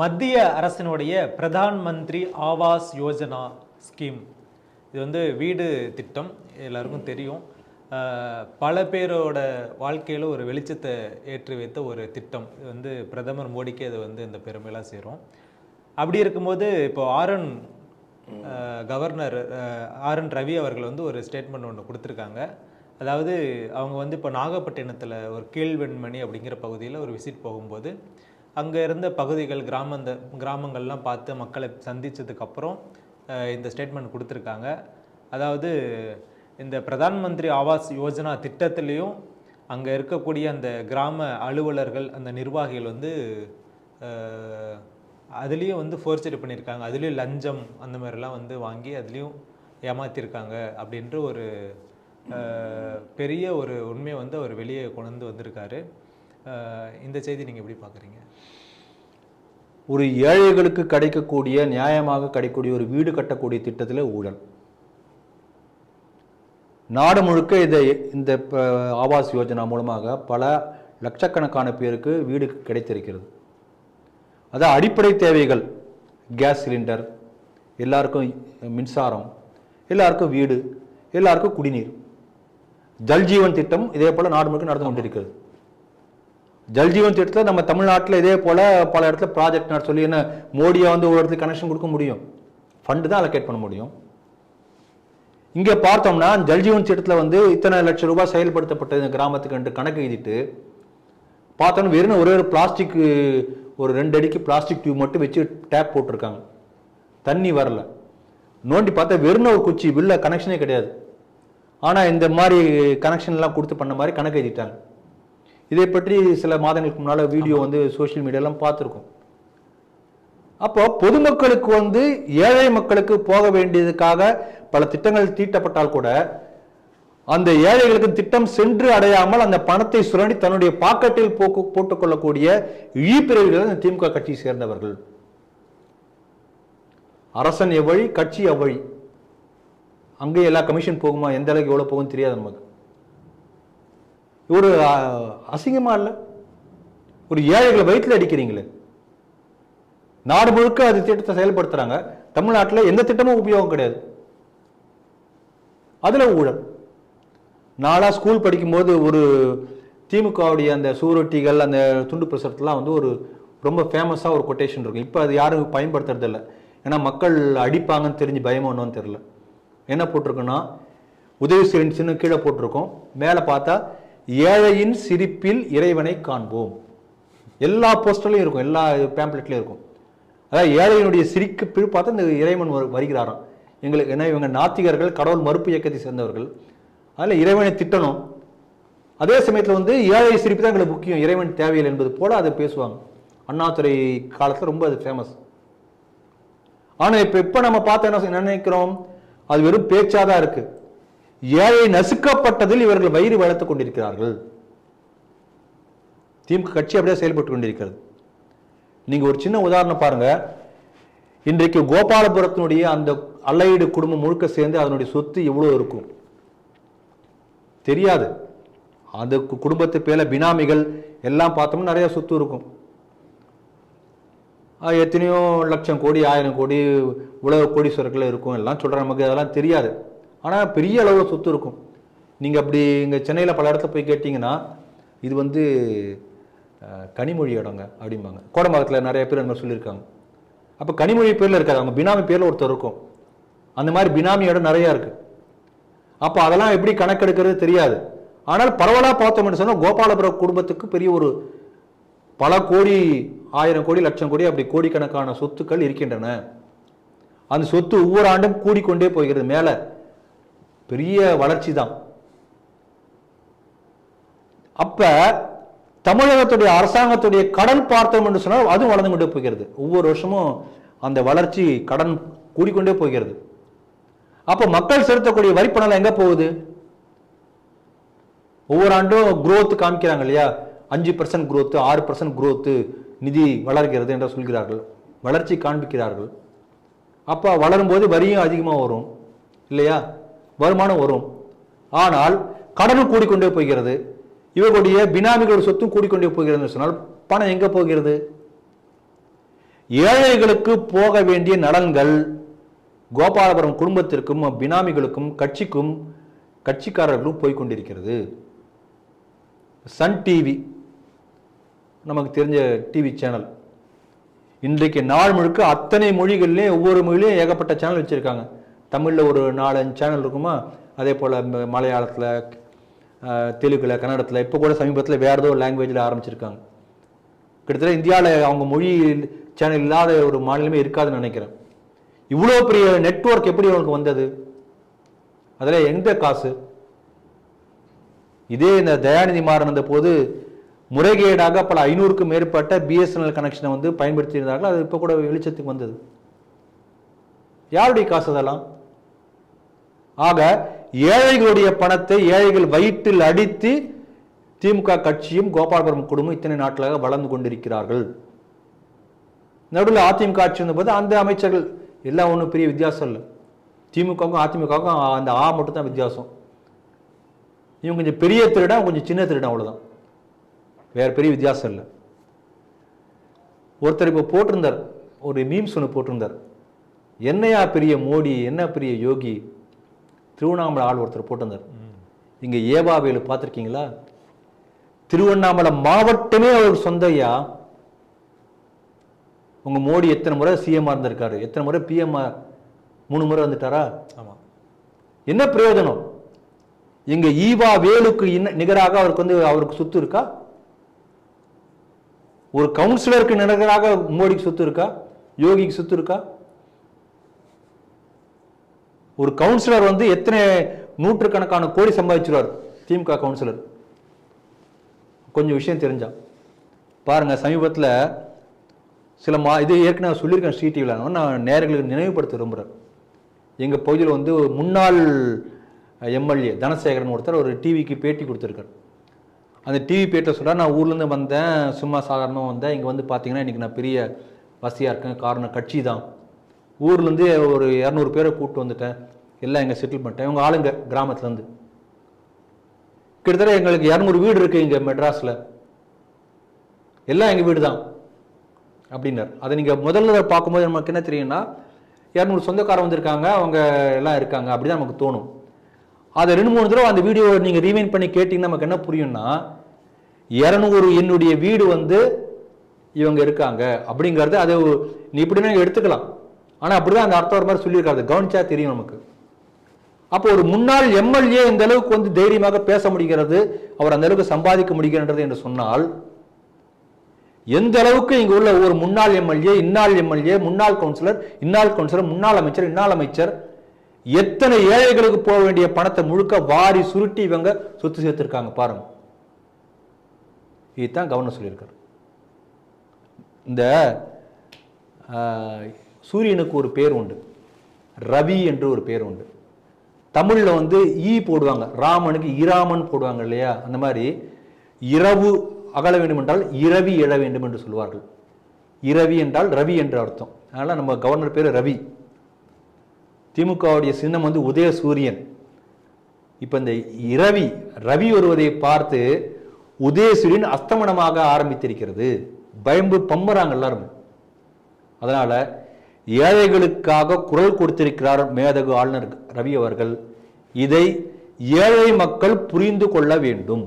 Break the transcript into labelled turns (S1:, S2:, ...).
S1: மத்திய அரசினுடைய பிரதான் மந்திரி ஆவாஸ் யோஜனா ஸ்கீம். இது வந்து வீடு திட்டம் எல்லாருக்கும் தெரியும். பல பேரோட வாழ்க்கையில் ஒரு வெளிச்சத்தை ஏற்றி வைத்த ஒரு திட்டம். இது வந்து பிரதமர் மோடிக்கே அது வந்து இந்த பெருமையெல்லாம் சேரும். அப்படி இருக்கும்போது இப்போ ஆர்என் கவர்னர் ஆர்என் ரவி அவர்கள் வந்து ஒரு ஸ்டேட்மெண்ட் ஒன்று கொடுத்துருக்காங்க. அதாவது அவங்க வந்து இப்போ நாகப்பட்டினத்தில் ஒரு கீழ்வெண்மணி அப்படிங்கிற பகுதியில் ஒரு விசிட் போகும்போது அங்கே இருந்த பகுதிகள் கிராமந்த கிராமங்கள்லாம் பார்த்து மக்களை சந்தித்ததுக்கப்புறம் இந்த ஸ்டேட்மெண்ட் கொடுத்துருக்காங்க. அதாவது இந்த பிரதான் மந்திரி ஆவாஸ் யோஜனா திட்டத்திலையும் அங்கே இருக்கக்கூடிய அந்த கிராம அலுவலர்கள் அந்த நிர்வாகிகள் வந்து அதுலேயும் வந்து ஃபோர்ச்சரி பண்ணியிருக்காங்க. அதுலேயும் லஞ்சம் அந்த மாதிரிலாம் வந்து வாங்கி அதுலேயும் ஏமாற்றிருக்காங்க அப்படின்ற ஒரு பெரிய ஒரு உண்மையை வந்து அவர் வெளியே கொண்டு வந்து வந்திருக்காரு. இந்த செய்தி நீங்கள் எப்படி பார்க்குறீங்க?
S2: ஒரு ஏழைகளுக்கு கிடைக்கக்கூடிய நியாயமாக கிடைக்கக்கூடிய ஒரு வீடு கட்டக்கூடிய திட்டத்தில் ஊழல். நாடு முழுக்க இதை இந்த ஆவாஸ் யோஜனா மூலமாக பல லட்சக்கணக்கான பேருக்கு வீடு கிடைத்திருக்கிறது. அதான் அடிப்படை தேவைகள். கேஸ் சிலிண்டர் எல்லாருக்கும் மின்சாரம் எல்லாருக்கும் வீடு எல்லாருக்கும் குடிநீர். ஜல்ஜீவன் திட்டம் இதே போல நாடு முழுக்க நடந்து கொண்டிருக்கிறது. ஜல்ஜீவன் திட்டத்தில் நம்ம தமிழ்நாட்டில் இதே போல் பல இடத்துல ப்ராஜெக்ட் நான் சொல்லி என்ன மோடியை வந்து ஒரு இடத்துக்கு கனெக்ஷன் கொடுக்க முடியும். ஃபண்டு தான் அலோகேட் பண்ண முடியும். இங்கே பார்த்தோம்னா ஜல்ஜீவன் திட்டத்தில் வந்து இத்தனை லட்சம் ரூபாய் செயல்படுத்தப்பட்டது இந்த கிராமத்துக்கு என்று கணக்கு எழுதிட்டு பார்த்தோன்னா வெறும் ஒரே ஒரு பிளாஸ்டிக் ஒரு ரெண்டு அடிக்கு பிளாஸ்டிக் டியூப் மட்டும் வச்சு டேப் போட்டிருக்காங்க. தண்ணி வரல. நோண்டி பார்த்தா வெறும் ஒரு குச்சி வில்ல கனெக்ஷனே கிடையாது. ஆனால் இந்த மாதிரி கனெக்ஷன்லாம் கொடுத்து பண்ண மாதிரி கணக்கு எழுதிட்டாங்க. இதை பற்றி சில மாதங்களுக்கு முன்னால் வீடியோ வந்து சோஷியல் மீடியாலாம் பார்த்துருக்கோம். அப்போ பொதுமக்களுக்கு வந்து ஏழை மக்களுக்கு போக வேண்டியதுக்காக பல திட்டங்கள் தீட்டப்பட்டால் கூட அந்த ஏழைகளுக்கு திட்டம் சென்று அடையாமல் அந்த பணத்தை சுரண்டி தன்னுடைய பாக்கெட்டில் போக்கு போட்டுக்கொள்ளக்கூடிய இழிப்பிறவிகள் இந்த திமுக கட்சியை சேர்ந்தவர்கள். அரசன் எவ்வழி கட்சி அவ்வழி அங்கே எல்லா கமிஷன் போகுமா? எந்த அளவுக்கு எவ்வளவு போகும் தெரியாது நமக்கு. ஒரு அசிங்கமாக இல்லை? ஒரு ஏழைகளை வயிற்றுல அடிக்கிறீங்களே? நாடு முழுக்க அது திட்டத்தை செயல்படுத்துகிறாங்க தமிழ்நாட்டில் எந்த திட்டமும் உபயோகம் கிடையாது. அதில் ஊழல். நாளாக ஸ்கூல் படிக்கும்போது ஒரு திமுகவுடைய அந்த சூரொட்டிகள் அந்த துண்டு பிரசுரத்துலாம் வந்து ஒரு ரொம்ப ஃபேமஸாக ஒரு கொட்டேஷன் இருக்கும். இப்போ அது யாரும் பயன்படுத்துறது இல்லை ஏன்னா மக்கள் அடிப்பாங்கன்னு தெரிஞ்சு பயமானோன்னு தெரில என்ன போட்டிருக்குன்னா உதவி செய்யணும் கீழே போட்டிருக்கோம். மேலே பார்த்தா ஏழையின் சிரிப்பில் இறைவனை காண்போம். எல்லா போஸ்டர்லையும் இருக்கும் எல்லா பேம்ப்ளெட்லையும் இருக்கும். அதாவது ஏழையினுடைய சிரிக்கு பின் பார்த்தா இந்த இறைவன் வரு- வருகிறாராம். எங்களுக்கு ஏன்னா இவங்க நாத்திகர்கள் கடவுள் மறுப்பு இயக்கத்தை சேர்ந்தவர்கள். அதில் இறைவனை திட்டணும். அதே சமயத்தில் வந்து ஏழை சிரிப்பு தான் எங்களுக்கு முக்கியம். இறைவன் தேவையில்லை என்பது போல அதை பேசுவாங்க. அண்ணாதுரை காலத்தில் ரொம்ப அது ஃபேமஸ் ஆனால் இப்போ இப்போ நம்ம பார்த்து என்ன நினைக்கிறோம்? அது வெறும் பேச்சாக தான் இருக்குது ஏழை நசுக்கப்பட்டதில் இவர்கள் வயிறு வளர்த்துக் கொண்டிருக்கிறார்கள். திமுக கட்சி அப்படியே செயல்பட்டு கொண்டிருக்கிறது. நீங்க ஒரு சின்ன உதாரணம் பாருங்க. இன்றைக்கு கோபாலபுரத்தினுடைய அந்த அல்லையீடு குடும்பம் முழுக்க சேர்ந்து அதனுடைய சொத்து எவ்வளவு இருக்கும்? தெரியாது. அந்த குடும்பத்து பேர பினாமிகள் எல்லாம் பார்த்தோம்னா நிறைய சொத்து இருக்கும். எத்தனையோ லட்சம் கோடி ஆயிரம் கோடி உலக கோடீஸ்வரர்கள் இருக்கும். எல்லாம் சொல்கிற நமக்கு அதெல்லாம் தெரியாது. ஆனால் பெரிய அளவில் சொத்து இருக்கும். நீங்கள் அப்படி இங்கே சென்னையில் பல இடத்துல போய் கேட்டிங்கன்னா இது வந்து கனிமொழி இடங்க அப்படிம்பாங்க. கோடம்பாக்கத்தில் நிறைய பேர் அந்த மாதிரி சொல்லியிருக்காங்க. அப்போ கனிமொழி பேரில் இருக்காது. அவங்க பினாமி பேரில் ஒருத்தர் இருக்கும். அந்த மாதிரி பினாமி இடம் நிறையா இருக்குது அப்போ அதெல்லாம் எப்படி கணக்கெடுக்கிறது தெரியாது. ஆனால் பரவலாக பார்த்தோம்னு சொன்னால் கோபாலபுரம் குடும்பத்துக்கு பெரிய ஒரு பல கோடி ஆயிரம் கோடி லட்சம் கோடி அப்படி கோடிக்கணக்கான சொத்துக்கள் இருக்கின்றன. அந்த சொத்து ஒவ்வொரு ஆண்டும் கூடிக்கொண்டே போகிறது. மேலே பெரிய வளர்ச்சி தான் அப்ப தமிழகத்துடைய அரசாங்கத்துடைய கடன் பார்த்தோம் என்று சொன்னால் அதுவும் வளர்ந்து கொண்டே போகிறது ஒவ்வொரு வருஷமும் அந்த வளர்ச்சி கடன் கூடிக்கொண்டே போகிறது அப்ப மக்கள் செலுத்தக்கூடிய வரிப்பணம் எங்க போகுது? ஒவ்வொரு ஆண்டும் குரோத் காமிக்கிறாங்க இல்லையா? அஞ்சு பர்சன்ட் குரோத்து ஆறு பர்சன்ட் குரோத்து நிதி வளர்கிறது என்று சொல்கிறார்கள். வளர்ச்சி காண்பிக்கிறார்கள். அப்போ வளரும்போது வரியும் அதிகமாக வரும். இல்லையா? வருமானம் வரும். ஆனால் கடனும் கூடிக்கொண்டே போகிறது. இவர்களுடைய பினாமிகளோட சொத்தும் கூடிக்கொண்டே போகிறது சொன்னால் பணம் எங்கே போகிறது? ஏழைகளுக்கு போக வேண்டிய நலன்கள் கோபாலபுரம் குடும்பத்திற்கும் பினாமிகளுக்கும் கட்சிக்கும் கட்சிக்காரர்களும் போய்கொண்டிருக்கிறது சன் டிவி. நமக்கு தெரிஞ்ச டிவி சேனல். இன்றைக்கு நாள் முழுக்க அத்தனை மொழிகள்லேயும் ஒவ்வொரு மொழியிலையும் ஏகப்பட்ட சேனல் வச்சுருக்காங்க. தமிழில் ஒரு நாலஞ்சு சேனல் இருக்குமா? அதே போல் மலையாளத்தில் தெலுங்குல கன்னடத்தில் இப்போ கூட சமீபத்தில் வேறு ஏதோ லாங்குவேஜில் ஆரம்பிச்சிருக்காங்க. கிட்டத்தட்ட இந்தியாவில் அவங்க மொழி சேனல் இல்லாத ஒரு மாநிலமே இருக்காதுன்னு நினைக்கிறேன். இவ்வளோ பெரிய நெட்வொர்க் எப்படி அவங்களுக்கு வந்தது? அதில் எந்த காசு? இதே இந்த தயாநிதி மாறன் போது முறைகேடாக பல ஐநூறுக்கும் மேற்பட்ட பிஎஸ்என்எல் கனெக்ஷனை வந்து பயன்படுத்தியிருந்தார்கள். அது இப்போ கூட வெளிச்சத்துக்கு வந்தது. யாருடைய காசு அதெல்லாம்? ஆக ஏழைகளுடைய பணத்தை ஏழைகள் வயிற்றில் அடித்து திமுக கட்சியும் கோபாலபுரம் குடும்பம் இத்தனை நாட்களாக வளர்ந்து கொண்டிருக்கிறார்கள். நடுவில் அதிமுக ஆட்சி வந்தபோது அந்த அமைச்சர்கள் எல்லாம் ஒன்றும் பெரிய வித்தியாசம் இல்லை. திமுகவுக்கும் அதிமுகவுக்கும் அந்த ஆ மட்டும் தான் வித்தியாசம். இவங்க கொஞ்சம் பெரிய திருடம் கொஞ்சம் சின்ன திருடம் அவ்வளோதான் வேறு பெரிய வித்தியாசம் இல்லை. ஒருத்தர் இப்போ போட்டிருந்தார் ஒரு மீம்ஸ் ஒன்று போட்டிருந்தார். என்னையா பெரிய மோடி என்ன பெரிய யோகி? திருவண்ணாமலை ஆள் ஒருத்தர் போட்டிருந்தார். இங்க ஏவாவேலு பார்த்துருக்கீங்களா? திருவண்ணாமலை மாவட்டமே அவர் சொந்த ஐயா. உங்க மோடி எத்தனை முறை சிஎம் இருந்திருக்காரு? எத்தனை முறை பிஎம் மூணு முறை வந்துட்டாரா?
S1: ஆமாம்
S2: என்ன பிரயோஜனம்? இங்க ஈவா வேலுக்கு இன்ன- நிகராக அவருக்கு வந்து அவருக்கு சொத்து இருக்கா? ஒரு கவுன்சிலருக்கு நிகராக மோடிக்கு சொத்து இருக்கா? யோகிக்கு சொத்து இருக்கா? ஒரு கவுன்சிலர் வந்து எத்தனை நூற்றுக்கணக்கான கோடி சம்பாதிச்சிருவார்? திமுக கவுன்சிலர் கொஞ்சம் விஷயம் தெரிஞ்சா. பாருங்கள் சமீபத்தில் சில மா இது ஏற்கனவே சொல்லியிருக்கேன் ஸ்ரீ டிவியில் நான் நேர்களுக்கு நினைவுபடுத்த விரும்புகிறேன் எங்கள் பகுதியில் வந்து ஒரு முன்னாள் எம்எல்ஏ தனசேகரன் ஒருத்தர் ஒரு டிவிக்கு பேட்டி கொடுத்துருக்காரு. அந்த டிவி பேட்டில் சொல்கிறார் நான் ஊர்லேருந்து வந்தேன் சும்மா சாதாரணமாக வந்தேன். இங்கே வந்து பார்த்தீங்கன்னா இன்றைக்கி நான் பெரிய வசதியாக இருக்கேன். காரணம் கட்சி தான். ஊர்லேருந்து ஒரு இரநூறு பேரை கூப்பிட்டு வந்துட்டேன். எல்லாம் இங்கே செட்டில் பண்ணிட்டேன். இவங்க ஆளுங்க கிராமத்துலேருந்து. கிட்டத்தட்ட எங்களுக்கு இரநூறு வீடு இருக்குது இங்கே மெட்ராஸில். எல்லாம் எங்கள் வீடு தான் அப்படின்னார். அதை நீங்கள் முதல்ல பார்க்கும்போது நமக்கு என்ன தெரியும்னா இரநூறு சொந்தக்காரன் வந்திருக்காங்க. அவங்க எல்லாம் இருக்காங்க. அப்படி தான் நமக்கு தோணும். அதை ரெண்டு மூணு தடவை அந்த வீடியோ நீங்கள் ரீவைன் பண்ணி கேட்டிங்கன்னா நமக்கு என்ன புரியும்னா இரநூறு என்னுடைய வீடு வந்து இவங்க இருக்காங்க. அப்படிங்கிறது அதை நீ இப்படி எடுத்துக்கலாம். ஆனால் அப்படிதான் அந்த அர்த்தம் ஒரு மாதிரி சொல்லியிருக்காரு. கவனிச்சா தெரியும் நமக்கு. அப்போ ஒரு முன்னாள் எம்எல்ஏ இந்த அளவுக்கு வந்து தைரியமாக பேச முடிகிறது அவர் அந்த அளவுக்கு சம்பாதிக்க முடிகிறது என்று சொன்னால் எந்த அளவுக்கு இங்கே உள்ள ஒரு முன்னாள் எம்எல்ஏ இன்னாள் எம்எல்ஏ முன்னாள் கவுன்சிலர் இன்னாள் கவுன்சிலர் முன்னாள் அமைச்சர் இன்னாள் அமைச்சர் எத்தனை ஏழைகளுக்கு போக வேண்டிய பணத்தை முழுக்க வாரி சுருட்டி இவங்க சொத்து சேர்த்துருக்காங்க பாருங்க. இதுதான் கவர்னர் சொல்லியிருக்காரு. இந்த சூரியனுக்கு ஒரு பேர் உண்டு. ரவி என்று ஒரு பேர் உண்டு. தமிழில் வந்து ஈ போடுவாங்க. ராமனுக்கு இராமன் போடுவாங்க இல்லையா? அந்த மாதிரி இரவு அகல வேண்டும் என்றால் இரவி எழ வேண்டும் என்று சொல்வார்கள். இரவி என்றால் ரவி என்று அர்த்தம். அதனால் நம்ம கவர்னர் பேர் ரவி. திமுகவுடைய சின்னம் வந்து உதய சூரியன் இப்போ இந்த இரவி ரவி வருவதை பார்த்து உதயசூரியன் அஸ்தமனமாக ஆரம்பித்திருக்கிறது. பயம்பு பம்புறாங்க எல்லாருமே. அதனால் ஏழைகளுக்காக குரல் கொடுத்திருக்கிறார் மேதகு ஆளுநர் ரவி அவர்கள். இதை ஏழை மக்கள் புரிந்து கொள்ள வேண்டும்.